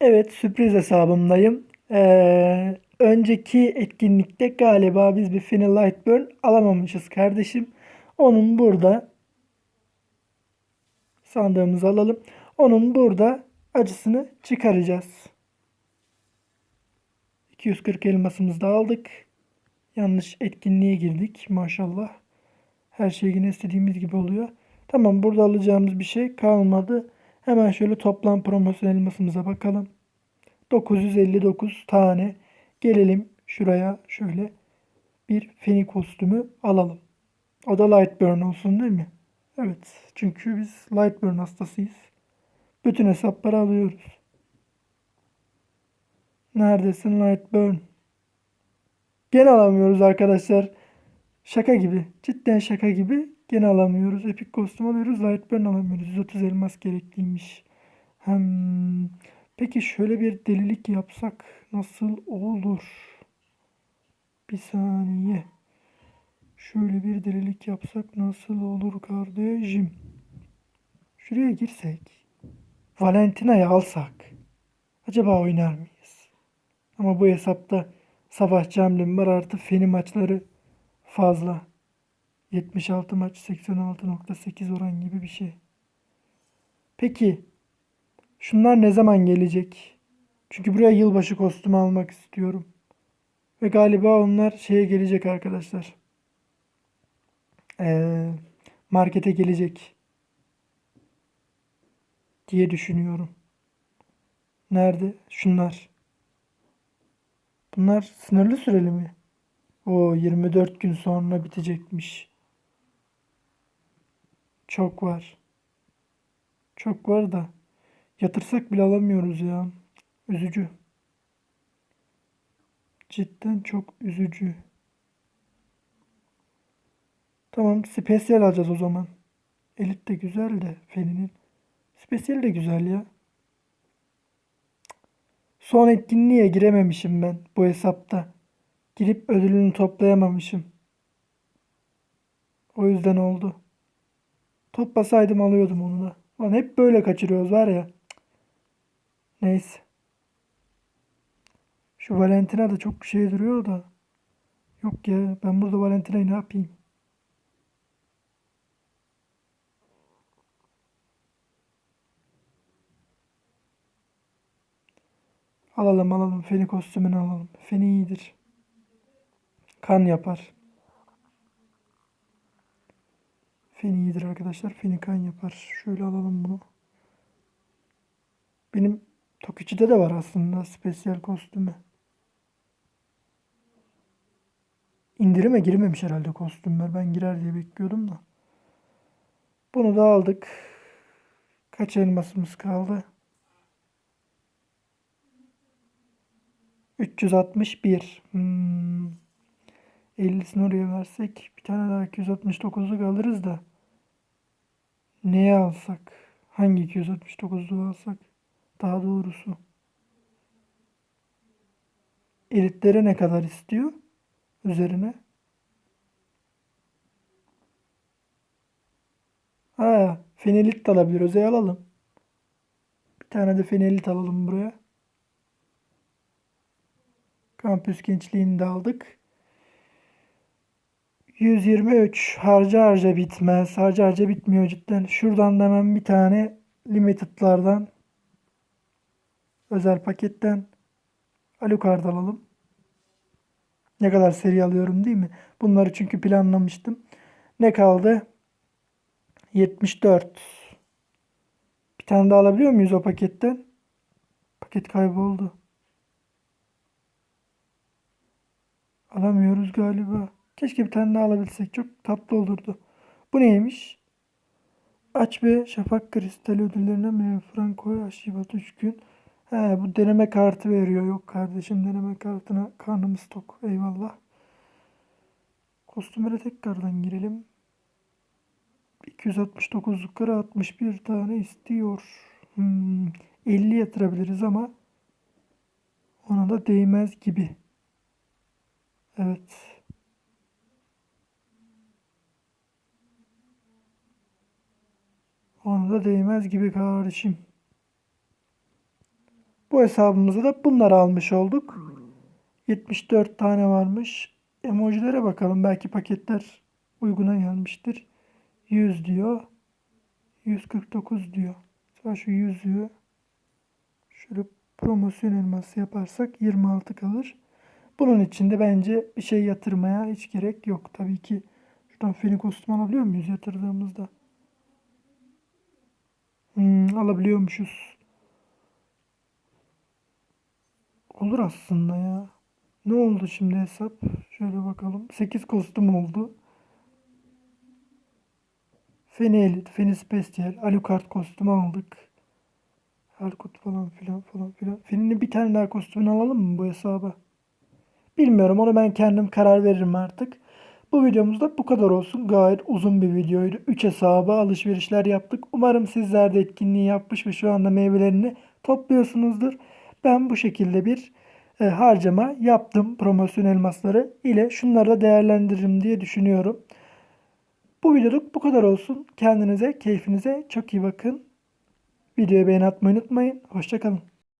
Evet, sürpriz hesabımdayım. Ee, önceki etkinlikte galiba biz bir Fini Lightburn alamamışız kardeşim. Onun burada sandığımızı alalım. Onun burada acısını çıkaracağız. 240 elmasımızı da aldık. Yanlış etkinliğe girdik maşallah. Her şey yine istediğimiz gibi oluyor. Tamam burada alacağımız bir şey kalmadı. Hemen şöyle toplam promosyon elmasımıza bakalım. 959 tane. Gelelim şuraya şöyle bir feni kostümü alalım. O da Lightburn olsun değil mi? Evet. Çünkü biz Lightburn hastasıyız. Bütün hesapları alıyoruz. Neredesin Lightburn? Gene alamıyoruz arkadaşlar. Şaka gibi. Cidden şaka gibi. Gene alamıyoruz. Epic kostüm alıyoruz. Lightburn alamıyoruz. 130 elmas gerekliymiş. Hem peki şöyle bir delilik yapsak nasıl olur? Bir saniye. Şöyle bir delilik yapsak nasıl olur kardeşim? Şuraya girsek. Valentina'yı alsak. Acaba oynar mıyız? Ama bu hesapta savaşçı hamlem var artı feni maçları fazla. 76 maç 86.8 oran gibi bir şey. Peki şunlar ne zaman gelecek? Çünkü buraya yılbaşı kostümü almak istiyorum. Ve galiba onlar şeye gelecek arkadaşlar. Ee, markete gelecek diye düşünüyorum. Nerede? Şunlar. Bunlar sınırlı süreli mi? O 24 gün sonra bitecekmiş. Çok var. Çok var da yatırsak bile alamıyoruz ya. Üzücü. Cidden çok üzücü. Tamam, spesiyel alacağız o zaman. Elit de güzel de Feni'nin. Spesiyel de güzel ya. Son etkinliğe girememişim ben bu hesapta. Girip ödülünü toplayamamışım. O yüzden oldu. Toplasaydım alıyordum onu da. Lan hep böyle kaçırıyoruz var ya. Neyse. Şu Valentina da çok şey duruyor da. Yok ya ben burada Valentina'yı ne yapayım? Alalım alalım. Feni kostümünü alalım. Feni iyidir. Kan yapar. Feni iyidir arkadaşlar. Feni kan yapar. Şöyle alalım bunu. Benim Tokichi'de de var aslında spesiyel kostümü. İndirime girmemiş herhalde kostümler. Ben girer diye bekliyordum da. Bunu da aldık. Kaç elmasımız kaldı? 361. Hmm. 50'sini oraya versek bir tane daha 269'luk alırız da. Neye alsak? Hangi 269'luğu alsak? Daha doğrusu. Elitlere ne kadar istiyor? Üzerine. Ha, fenelit de alabiliriz. E alalım. Bir tane de fenelit alalım buraya. Kampüs gençliğini de aldık. 123 harca harca bitmez. Harca harca bitmiyor cidden. Şuradan da hemen bir tane limited'lardan özel paketten Alucard alalım. Ne kadar seri alıyorum değil mi? Bunları çünkü planlamıştım. Ne kaldı? 74. Bir tane daha alabiliyor muyuz o paketten? Paket kayboldu. Alamıyoruz galiba. Keşke bir tane daha alabilsek. Çok tatlı olurdu. Bu neymiş? Aç ve şafak kristali ödüllerine mi? Franco'ya aşibat 3 gün. He, bu deneme kartı veriyor. Yok kardeşim deneme kartına karnımız tok. Eyvallah. Kostümlere tekrardan girelim. 269 yukarı 61 tane istiyor. Hmm, 50 yatırabiliriz ama ona da değmez gibi. Evet. Ona da değmez gibi kardeşim. Bu hesabımıza da bunları almış olduk. 74 tane varmış. Emojilere bakalım. Belki paketler uyguna gelmiştir. 100 diyor. 149 diyor. Mesela şu 100'ü şöyle promosyon elması yaparsak 26 kalır. Bunun için de bence bir şey yatırmaya hiç gerek yok. Tabii ki şuradan feni kostüm alabiliyor muyuz yatırdığımızda? Hmm, alabiliyormuşuz. Olur aslında ya. Ne oldu şimdi hesap? Şöyle bakalım. 8 kostüm oldu. Feni Elit, Feni Special, Alucard kostümü aldık. Erkut falan filan falan filan. Feni'nin bir tane daha kostümünü alalım mı bu hesaba? Bilmiyorum onu ben kendim karar veririm artık. Bu videomuzda bu kadar olsun. Gayet uzun bir videoydu. 3 hesaba alışverişler yaptık. Umarım sizler de etkinliği yapmış ve şu anda meyvelerini topluyorsunuzdur. Ben bu şekilde bir e, harcama yaptım promosyon elmasları ile şunları da değerlendiririm diye düşünüyorum. Bu videoluk bu kadar olsun. Kendinize, keyfinize çok iyi bakın. Videoya beğeni atmayı unutmayın. Hoşçakalın.